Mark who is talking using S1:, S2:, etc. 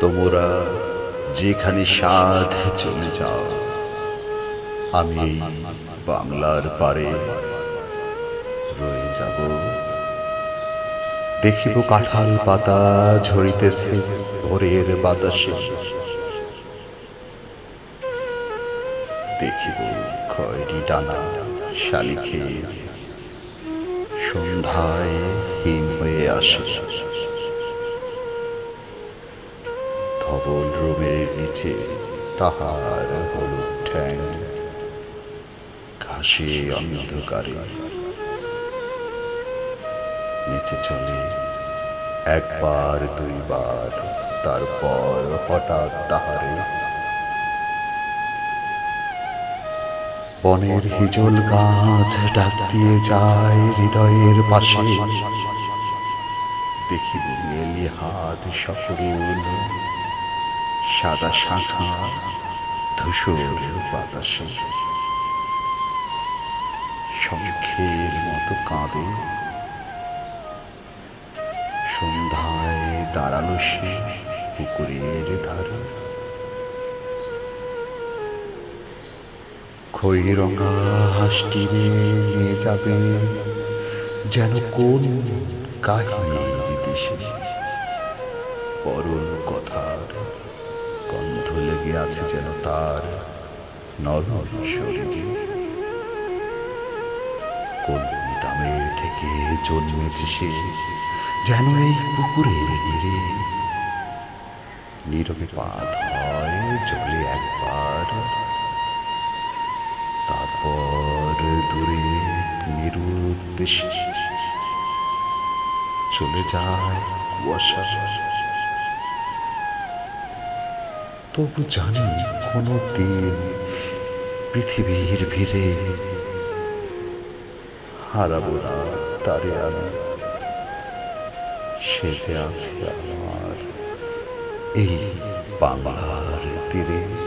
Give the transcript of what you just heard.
S1: তোমরা যেখানে সাধ চলে যাও, আমি বাংলার পারে রয়ে যাব। দেখিব কাঁঠাল পাতা ঝরিতেছে ভোরের বাতাসে। দেখিব খয়রি ডানা শালিখে। সন্ধ্যায় হিম হয়ে আসে। ধবল রুমের নিচে তাহার হলুদ ঠ্যাং। ঘাসে অন্ধকারে নিচে চলে একবার, দুইবার, তারপর হঠাৎ তাহারে বনের হিজল গাছ ডাক দিয়ে যায় হৃদয়ের পাশে। দেখি মেলি হাত সকরুল সাদা শাখা, ধূসর বাতাসে। শঙ্খের মতো কাঁদে। সন্ধ্যায় দাঁড়াল সে পুকুরের ধারে। খৈরঙা হাসটি নিয়ে যাবে, যেন কোন কাহিনী বিদেশে। গন্ধ লেগে যেন তার নরম শরীরে। কোন দামের থেকে জন্মেছে সে যেন এই পুকুরের নীরে। নীরবে পাত হয় জলে একবার। তারপর দূরে নিরুদ্দেশে চলে যায় কুয়াশা। তবু জানি কোনো দিন পৃথিবীর ভিড়ে হারাবো না তারে আমি। সে যে আছে আমার, এই বাংলার তীরে।